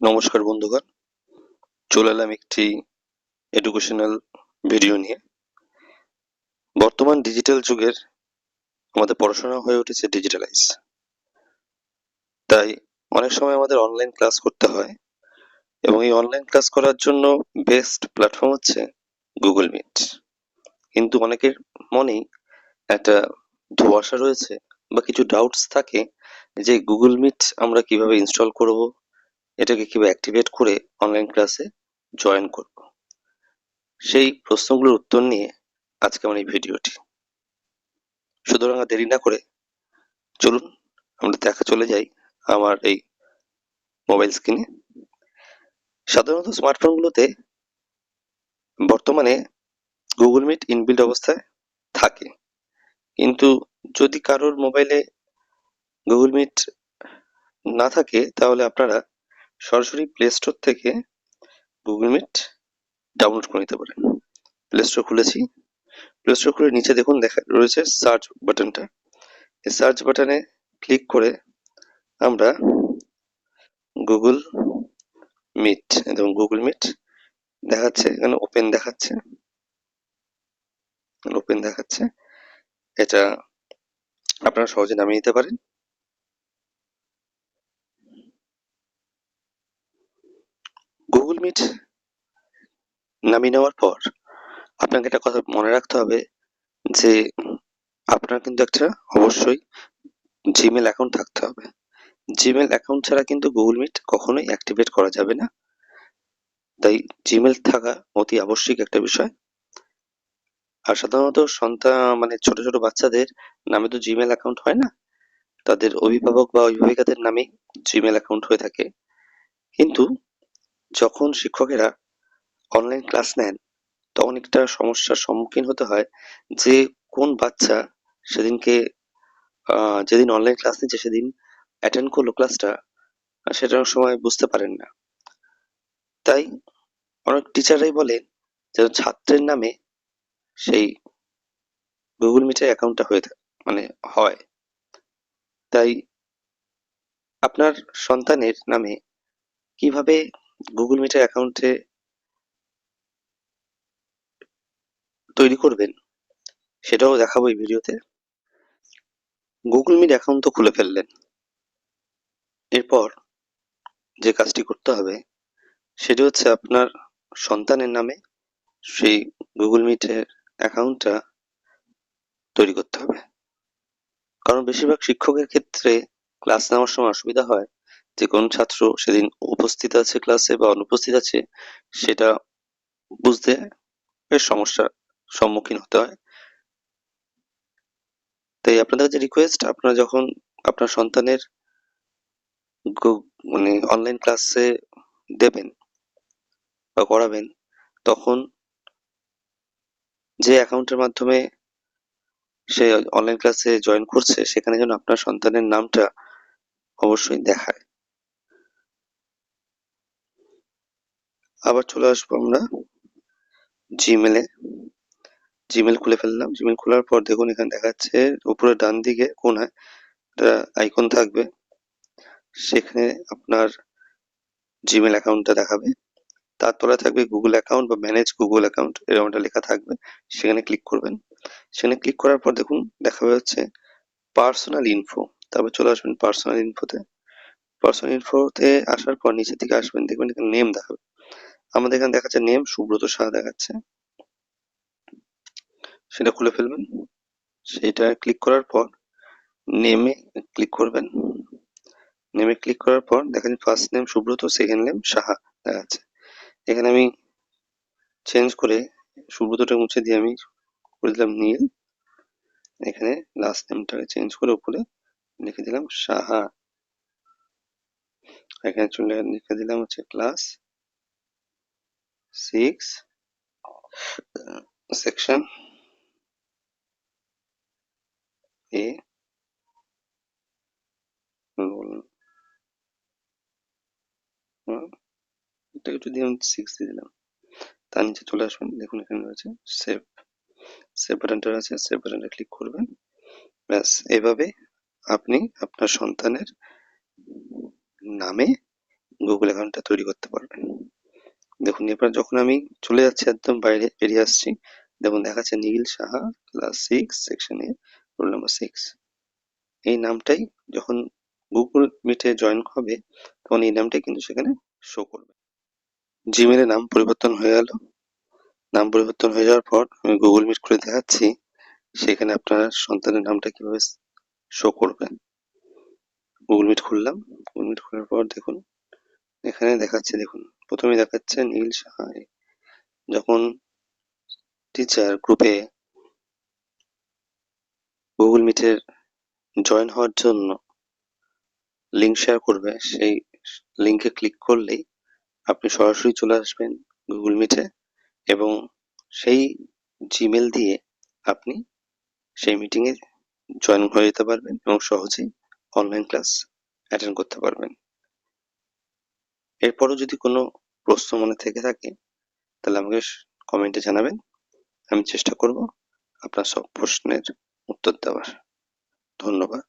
নমস্কার বন্ধুগণ। চলে এলাম একটি এডুকেশনাল ভিডিও নিয়ে। বর্তমান ডিজিটাল যুগের আমাদের পড়াশোনা হয়ে উঠেছে ডিজিটালাইজ তাই অনেক সময় আমাদের অনলাইন ক্লাস করতে হয় এবং এই অনলাইন ক্লাস করার জন্য বেস্ট প্ল্যাটফর্ম হচ্ছে গুগল মিট কিন্তু অনেকের মনেই একটা ধোঁয়াশা রয়েছে বা কিছু ডাউটস থাকে যে গুগল মিট আমরা কীভাবে ইনস্টল করব এটাকে কীভাবে অ্যাক্টিভেট করে অনলাইন ক্লাসে জয়েন করব? সেই প্রশ্নগুলোর উত্তর নিয়ে আজকে আমার এই ভিডিওটি। সুতরাং দেরি না করে চলুন, আমরা দেখা চলে যাই আমার এই মোবাইল স্ক্রিনে সাধারণত স্মার্টফোনগুলোতে বর্তমানে গুগল মিট ইনবিল্ড অবস্থায় থাকে। কিন্তু যদি কারোর মোবাইলে গুগল মিট না থাকে, তাহলে আপনারা সরাসরি প্লে স্টোর থেকে গুগল মিট ডাউনলোড করে নিতে পারেন। প্লে স্টোর খুলেছি। প্লে স্টোর খুলে নিচে দেখুন দেখা রয়েছে সার্চ বাটনটা এই সার্চ বাটনে ক্লিক করে আমরা গুগল মিট এবং গুগল মিট দেখাচ্ছে, এখানে ওপেন দেখাচ্ছে। ওপেন দেখাচ্ছে। এটা আপনারা সহজে নামিয়ে নিতে পারেন গুগল মিট নামিয়ে নেওয়ার পর আপনাকে একটা কথা মনে রাখতে হবে যে আপনার কিন্তু একটা অবশ্যই জিমেল অ্যাকাউন্ট থাকতে হবে। জিমেল অ্যাকাউন্ট ছাড়া কিন্তু গুগল মিট কখনোই অ্যাক্টিভেট করা যাবে না। তাই জিমেল থাকা অতি আবশ্যিক একটা বিষয়। আর সাধারণত সন্তান মানে ছোট ছোট বাচ্চাদের নামে তো জিমেল অ্যাকাউন্ট হয় না। তাদের অভিভাবক বা অভিভাবিকাদের নামে জিমেল অ্যাকাউন্ট হয়ে থাকে। কিন্তু যখন শিক্ষকেরা অনলাইন ক্লাস নেন, তখন একটা সমস্যার সম্মুখীন হতে হয় যে কোন বাচ্চা সেদিনকে যেদিন অনলাইন ক্লাস নিচ্ছে সেদিন অ্যাটেন্ড করল ক্লাসটা সেটা সময় বুঝতে পারেন না। তাই অনেক টিচাররাই বলেন যে ছাত্রের নামে সেই গুগল মিটের অ্যাকাউন্টটা হয়ে থাকে মানে হয়। তাই আপনার সন্তানের নামে কীভাবে গুগল মিটের অ্যাকাউন্টে তৈরি করবেন, সেটাও দেখাবো এই ভিডিওতে। গুগল মিট অ্যাকাউন্ট তো খুলে ফেললেন। এরপর যে কাজটি করতে হবে, সেটি হচ্ছে আপনার সন্তানের নামে সেই গুগল মিটের অ্যাকাউন্টটা তৈরি করতে হবে। কারণ বেশিরভাগ শিক্ষকের ক্ষেত্রে ক্লাস নেওয়ার সময় অসুবিধা হয় যে কোন ছাত্র সেদিন উপস্থিত আছে ক্লাসে বা অনুপস্থিত আছে, সেটা বুঝতে বেশ সমস্যার সম্মুখীন হতে হয়। তাই আপনাদের কাছে রিকোয়েস্ট আপনারা যখন আপনার সন্তানের মানে অনলাইন ক্লাসে দেবেন বা করাবেন, তখন যে অ্যাকাউন্টের মাধ্যমে সে অনলাইন ক্লাসে জয়েন করছে, সেখানে যেন আপনার সন্তানের নামটা অবশ্যই দেখায়। আবার চলে আসব আমরা জিমেলে জিমেল খুলে ফেললাম। জিমেল খোলার পর দেখুন এখানে দেখাচ্ছে উপরে ডান দিকে কোনায় একটা আইকন থাকবে। সেখানে আপনার জিমেল অ্যাকাউন্টটা দেখাবে। তার তলায় থাকবে গুগল অ্যাকাউন্ট বা ম্যানেজ গুগল অ্যাকাউন্ট এরকম একটা লেখা থাকবে। সেখানে ক্লিক করবেন। সেখানে ক্লিক করার পর দেখুন দেখাবে হচ্ছে পার্সোনাল ইনফো তারপর চলে আসবেন পার্সোনাল ইনফোতে পার্সোনাল ইনফোতে আসার পর নিচের দিকে আসবেন। দেখবেন এখানে নেম দেখাবে। আমাদের এখানে দেখাচ্ছে নেম, সুব্রত শাহ দেখাচ্ছে। সেটা খুলে ফেলবেন। সেটা ক্লিক করার পর নেমে ক্লিক করবেন। নেমে ক্লিক করার পর দেখেন first name Subrata second name Saha দেখাচ্ছে। এখানে আমি চেঞ্জ করে সুব্রতটা মুছে দিয়ে আমি করে দিলাম নীল। এখানে লাস্ট নেমটাকে চেঞ্জ করে উপরে লিখে দিলাম সাহা এখানে চলে লিখে দিলাম হচ্ছে class six section A roll এটাকে যদি আমি সিক্স দিয়ে দিলাম, তার নিচে চলে আসবেন দেখুন এখানে রয়েছে সেভ সেভ বাটনটা আছে সেভ বাটনটা ক্লিক করবেন, ব্যাস, এভাবে আপনি আপনার সন্তানের নামে গুগল অ্যাকাউন্টটা তৈরি করতে পারবেন। দেখুন এবার যখন আমি চলে যাচ্ছি একদম বাইরে, বেরিয়ে আসছি, দেখুন, দেখাচ্ছে Nil Saha class six section A roll number six এই নামটাই যখন গুগল মিটে জয়েন হবে, তখন এই নামটাই কিন্তু সেখানে শো করবে। জিমেলে নাম পরিবর্তন হয়ে গেল। নাম পরিবর্তন হয়ে যাওয়ার পর আমি গুগল মিট খুলে দেখাচ্ছি, সেখানে আপনার সন্তানের নামটা কীভাবে শো করবেন। গুগল মিট খুললাম। গুগল মিট খোলার পর দেখুন, এখানে দেখাচ্ছে, দেখুন প্রথমে দেখাচ্ছে নীল সাহায় যখন টিচার গ্রুপে গুগল মিটের জয়েন হওয়ার জন্য লিঙ্ক শেয়ার করবে, সেই লিঙ্কে ক্লিক করলেই আপনি সরাসরি চলে আসবেন গুগল মিটে এবং সেই জিমেল দিয়ে আপনি সেই মিটিংয়ে জয়েন হয়ে যেতে পারবেন এবং সহজেই অনলাইন ক্লাস অ্যাটেন্ড করতে পারবেন। এরপরও যদি কোনো প্রশ্ন মনে থেকে থাকে, তাহলে আমাকে কমেন্টে জানাবেন। আমি চেষ্টা করব আপনার সব প্রশ্নের উত্তর দেওয়ার। ধন্যবাদ।